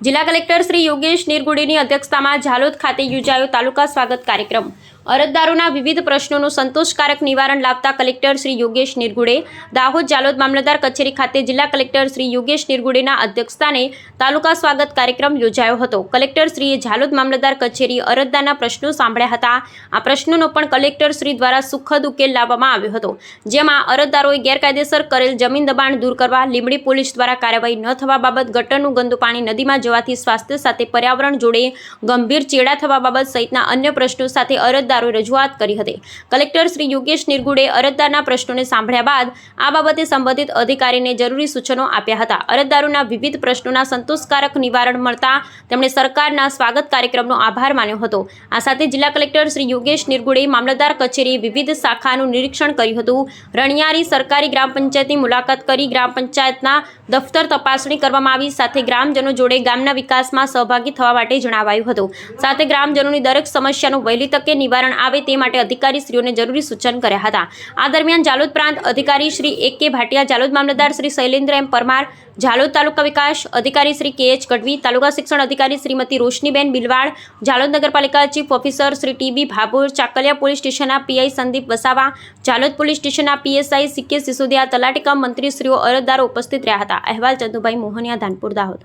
જિલ્લા કલેક્ટર શ્રી યોગેશ નિરગુડીની અધ્યક્ષતામાં ઝાલોદ ખાતે યોજાયો તાલુકા સ્વાગત કાર્યક્રમ. અરજદારોના વિવિધ પ્રશ્નોનું સંતોષકારક નિવારણ લાવતા કલેક્ટર શ્રી યોગેશ નિર્ગુડે, દાહોદ જાલોદ મામલતદાર કચેરી ખાતે જિલ્લા કલેક્ટર શ્રી યોગેશ નિર્ગુડેના અધ્યક્ષસ્થાને તાલુકા સ્વાગત કાર્યક્રમ યોજાયો હતો. કલેક્ટર શ્રીએ જાલોદ મામલતદાર કચેરી અરજદારના પ્રશ્નો સાંભળ્યા હતા. આ પ્રશ્નોનો પણ કલેક્ટર શ્રી દ્વારા સુખદ ઉકેલ લાવવામાં આવ્યો હતો. જેમાં અરજદારોએ ગેરકાયદેસર કરેલ જમીન દબાણ દૂર કરવા, લીંબડી પોલીસ દ્વારા કાર્યવાહી ન થવા બાબત, ગટરનું ગંદુ પાણી નદીમાં જવાથી સ્વાસ્થ્ય સાથે પર્યાવરણ જોડે ગંભીર ચેડા થવા બાબત સહિતના અન્ય પ્રશ્નો સાથે અરજદારોએ રજૂઆત કરી હતી. કલેક્ટર શ્રી યોગેશ નિર્ગુડે અરજદારના પ્રશ્નોને સાંભળ્યા બાદ આ બાબતે સંબંધિત અધિકારીને જરૂરી સૂચનો આપ્યા હતા. અરજદારોના વિવિધ પ્રશ્નોના સંતોષકારક નિવારણ મળતા તેમણે સરકારના સ્વાગત કાર્યક્રમનો આભાર માન્યો હતો. આ સાથે જિલ્લા કલેક્ટર શ્રી યોગેશ નિર્ગુડે મામલતદાર કચેરીએ વિવિધ શાખાનું નિરીક્ષણ કર્યું હતું. રણિયારી સરકારી ગ્રામ પંચાયતની મુલાકાત કરી ગ્રામ પંચાયતના દફતર તપાસણી કરવામાં આવી. સાથે ગ્રામજનો જોડે ગામના વિકાસમાં સહભાગી થવા માટે જણાવાયું હતું. સાથે ગ્રામજનોની દરેક સમસ્યાનું વહેલી તકે નિવારણ આવે તે માટે અધિકારીશ્રીઓને જરૂરી સૂચન કર્યા હતા. આ દરમિયાન જાલોદ પ્રાંત અધિકારી શ્રી એ કે ભાટિયા, જાલોદ મામલતદાર શ્રી શૈલેન્દ્ર એમ પરમાર, જાલોદ તાલુકા વિકાસ અધિકારી શ્રી કે એચ ગઢવી, તાલુકા શિક્ષણ અધિકારી શ્રીમતી રોશનીબેન બિલવાડ, જાલોદ નગરપાલિકા chief officer Shri TB Bhabhor, Chakaliya police સ્ટેશનના પીઆઈ સંદીપ વસાવા, જાલોદ પોલીસ સ્ટેશનના પીએસઆઈ સીકે સિસોદિયા, તલાટીકા મંત્રીશ્રીઓ અરજદારો ઉપસ્થિત રહ્યા હતા. અહેવાલ ચંદુભાઈ મોહનિયા, ધાનપુર, દાહોદ.